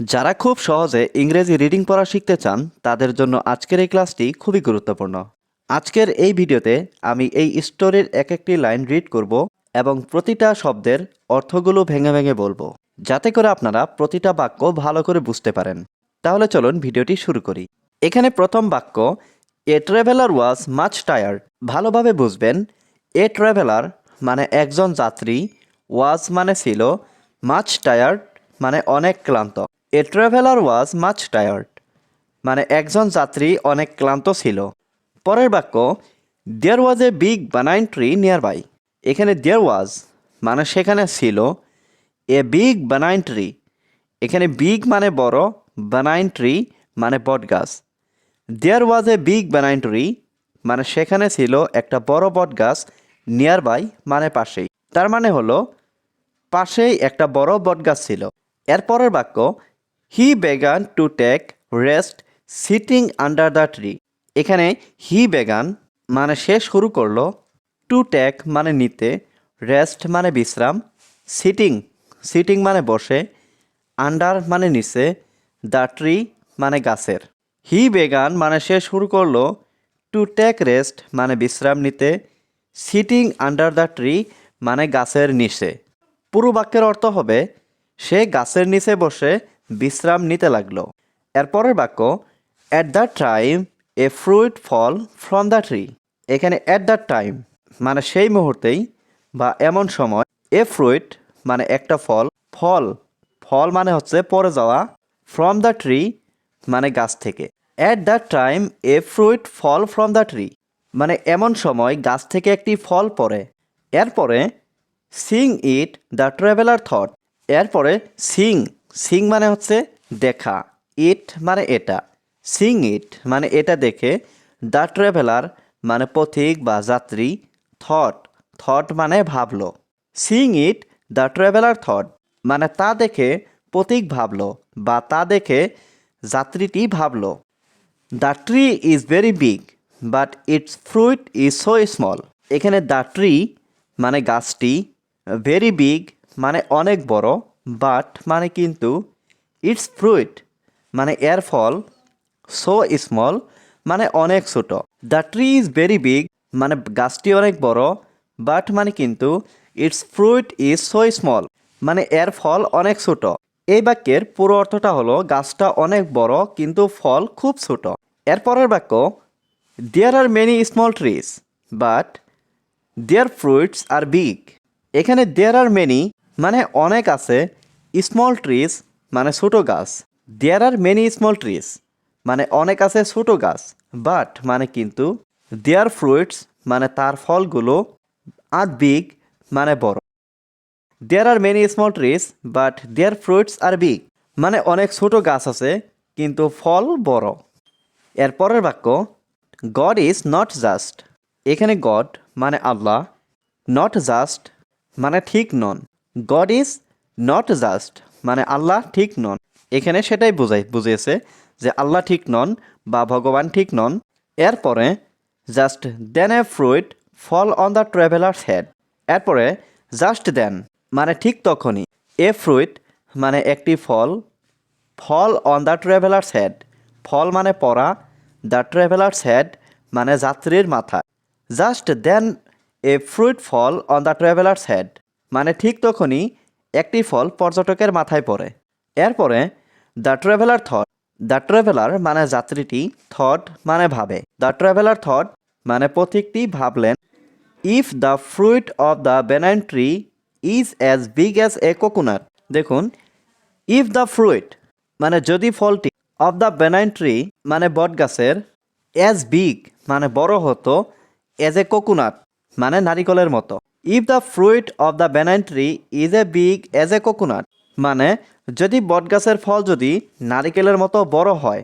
যারা খুব সহজে ইংরেজি রিডিং পড়া শিখতে চান, তাদের জন্য আজকের এই ক্লাসটি খুবই গুরুত্বপূর্ণ। আজকের এই ভিডিওতে আমি এই স্টোরির এক একটি লাইন রিড করব এবং প্রতিটা শব্দের অর্থগুলো ভেঙে ভেঙে বলব, যাতে করে আপনারা প্রতিটা বাক্য ভালো করে বুঝতে পারেন। তাহলে চলুন ভিডিওটি শুরু করি। এখানে প্রথম বাক্য, a traveller was much tired. ভালোভাবে বুঝবেন, এ ট্রাভেলার মানে একজন যাত্রী, ওয়াজ মানে ছিল মাচ টায়ার্ড মানে অনেক ক্লান্ত। A traveller was much tired মানে একজন যাত্রী অনেক ক্লান্ত ছিল। পরের বাক্য there was a big banyan tree nearby এখানে দেয়ার ওয়াজ মানে সেখানে ছিল। এ বিগ বানাইন ট্রি এখানে বিগ মানে বড় বানাইন ট্রি মানে বট গাছ দেয়ার was a big banyan tree মানে সেখানে ছিল একটা বড় বট গাছ নিয়ার বাই মানে পাশেই। তার মানে হলো, পাশেই একটা বড় বটগাছ ছিল। এরপরের বাক্য he began to take rest sitting under the tree এখানে হি বেগান মানে সে শুরু করল টু টেক মানে নিতে রেস্ট মানে বিশ্রাম সিটিং সিটিং মানে বসে আন্ডার মানে নিচে দ্য ট্রি মানে গাছের। হি বেগান মানে সে শুরু করল টু টেক রেস্ট মানে বিশ্রাম নিতে সিটিং আন্ডার দ্য ট্রি মানে গাছের নিচে। পুরো বাক্যের অর্থ হবে, সে গাছের নিচে বসে বিশ্রাম নিতে লাগল। এরপরের বাক্য at the time a fruit fall from the tree এখানে অ্যাট দ্য টাইম মানে সেই মুহূর্তেই বা এমন সময় এ ফ্রুইট মানে একটা ফল ফল ফল মানে হচ্ছে পড়ে যাওয়া ফ্রম দ্য ট্রি মানে গাছ থেকে। At the time a fruit fall from the tree মানে এমন সময় গাছ থেকে একটি ফল পড়ে। এরপরে seeing it the traveller thought এরপরে সিং সিং মানে হচ্ছে দেখা, ইট মানে এটা, সিং ইট মানে এটা দেখে, দ্য ট্রাভেলার মানে পথিক বা যাত্রী, থট থট মানে ভাবলো, seeing it the traveller thought মানে তা দেখে পথিক ভাবলো বা তা দেখে যাত্রীটি ভাবলো। The tree is very big, but its fruit is so small. এখানে দ্য ট্রি মানে গাছটি, ভেরি বিগ মানে অনেক বড় বাট মানে কিন্তু ইটস ফ্রুইট মানে এর ফল সো স্মল মানে অনেক ছোট। The tree is very big মানে গাছটি অনেক বড় বাট মানে কিন্তু its fruit is so small মানে এর ফল অনেক ছোট। এই বাক্যের পুরো অর্থটা হলো গাছটা অনেক বড়, কিন্তু ফল খুব ছোট। এরপরের বাক্য there are many small trees but their fruits are big এখানে দেয়ার আর মেনি মানে অনেক আছে স্মল ট্রিজ মানে ছোট গাছ। There are many small trees মানে অনেক আছে ছোট গাছ। বাট মানে কিন্তু দেয়ার ফ্রুইটস মানে তার ফলগুলো আর বিগ মানে বড়। There are many small trees but their fruits are big মানে অনেক ছোট গাছ আছে, কিন্তু ফল বড়। এরপরের বাক্য গড ইজ নট জাস্ট এখানে গড মানে আল্লাহ নট জাস্ট মানে ঠিক নন। গড ইজ নট জাস্ট মানে আল্লাহ ঠিক নন। এখানে সেটাই বোঝাই বুঝিয়েছে যে আল্লাহ ঠিক নন বা ভগবান ঠিক নন। এরপরে just then a fruit fall on the traveller's head এরপরে জাস্ট দেন মানে ঠিক তখনই এ ফ্রুইট মানে একটি ফল fall on the traveller's head fall মানে পড়া দ্য ট্রাভেলার্স হেড মানে যাত্রীর মাথা। Just then a fruit fall on the traveller's head মানে ঠিক তখনই একটি ফল পর্যটকের মাথায় পড়ে। এরপরে, the traveller thought the traveller মানে যাত্রীটি, থট মানে ভাবে। দ্য ট্রাভেলার থট মানে পথিকটি ভাবলেন, if the fruit of the banyan tree is as big as a coconut. দেখুন, ইফ দ্য ফ্রুইট মানে যদি ফলটি অফ দ্য বেনাইন ট্রি মানে বট গাছের অ্যাজ বিগ মানে বড় হতো এজ এ কোকোনাট মানে নারিকলের মতো। If the fruit of the banyan tree is a big as a coconut মানে যদি বটগাছের ফল যদি নারিকেলের মতো বড় হয়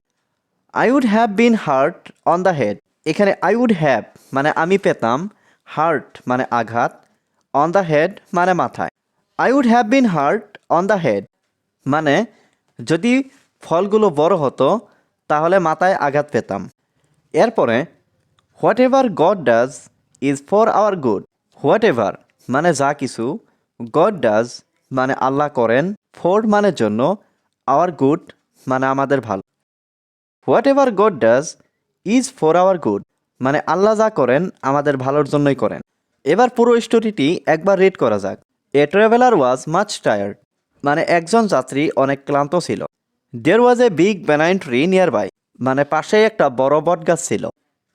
I would have been hurt on the head এখানে আই উড হ্যাভ মানে আমি পেতাম হার্ট মানে আঘাত অন দ্য হেড মানে মাথায়। I would have been hurt on the head মানে যদি ফলগুলো বড় হতো, তাহলে মাথায় আঘাত পেতাম। এরপরে whatever God does is for our good whatever মানে যা কিছু গড ডাজ মানে আল্লাহ করেন ফর মানে জন্য আওয়ার গুড মানে আমাদের ভালো। Whatever God does is for our good মানে আল্লাহ যা করেন আমাদের ভালোর জন্যই করেন। এবার পুরো স্টোরিটি একবার রিড করা যাক। A traveller was much tired মানে একজন যাত্রী অনেক ক্লান্ত ছিল। There was a big banyan tree nearby মানে পাশেই একটা বড় বট গাছ ছিল।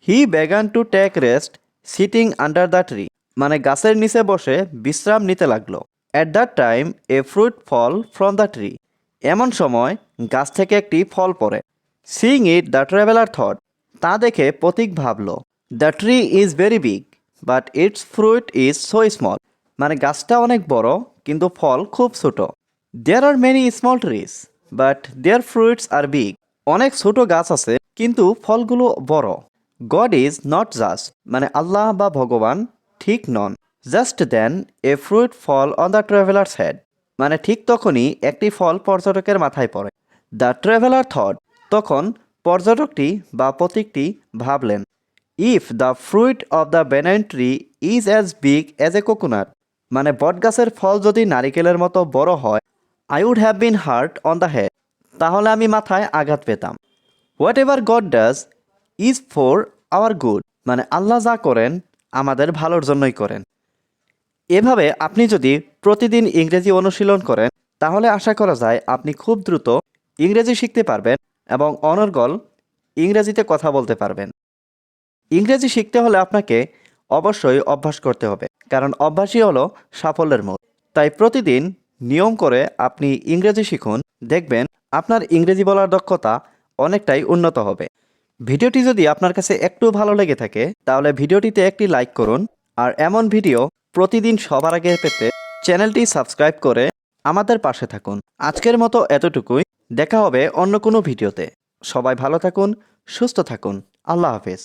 He began to take rest sitting under the tree মানে গাছের নিচে বসে বিশ্রাম নিতে লাগল। At that time a fruit fall from the tree এমন সময় গাছ থেকে একটি ফল পড়ে। Seeing it the traveller thought তা দেখে প্রতীক ভাবল the tree is very big but its fruit is so small মানে গাছটা অনেক বড়, কিন্তু ফল খুব ছোট। There are many small trees but their fruits are big অনেক ছোট গাছ আছে, কিন্তু ফলগুলো বড়। গড ইজ নট জাস্ট মানে আল্লাহ বা ভগবান ঠিক নন। Just then a fruit fall on the traveller's head মানে ঠিক তখনই একটি ফল পর্যটকের মাথায় পড়ে। দ্য ট্রাভেলার থট তখন পর্যটকটি বা প্রতীকটি ভাবলেন if the fruit of the banyan tree is as big as a coconut মানে বটগাছের ফল যদি নারিকেলের মতো বড় হয় I would have been hurt on the head তাহলে আমি মাথায় আঘাত পেতাম। Whatever God does is for our good মানে আল্লাহ যা করেন আমাদের ভালোর জন্যই করেন। এভাবে আপনি যদি প্রতিদিন ইংরেজি অনুশীলন করেন, তাহলে আশা করা যায় আপনি খুব দ্রুত ইংরেজি শিখতে পারবেন এবং অনর্গল ইংরেজিতে কথা বলতে পারবেন। ইংরেজি শিখতে হলে আপনাকে অবশ্যই অভ্যাস করতে হবে, কারণ অভ্যাসই হলো সাফল্যের মূল। তাই প্রতিদিন নিয়ম করে আপনি ইংরেজি শিখুন, দেখবেন আপনার ইংরেজি বলার দক্ষতা অনেকটাই উন্নত হবে। ভিডিওটি যদি আপনার কাছে একটু ভালো লেগে থাকে, তাহলে ভিডিওটিতে একটি লাইক করুন, আর এমন ভিডিও প্রতিদিন সবার আগে পেতে চ্যানেলটি সাবস্ক্রাইব করে আমাদের পাশে থাকুন। আজকের মতো এতটুকুই, দেখা হবে অন্য কোনো ভিডিওতে। সবাই ভালো থাকুন, সুস্থ থাকুন। আল্লাহ হাফেজ।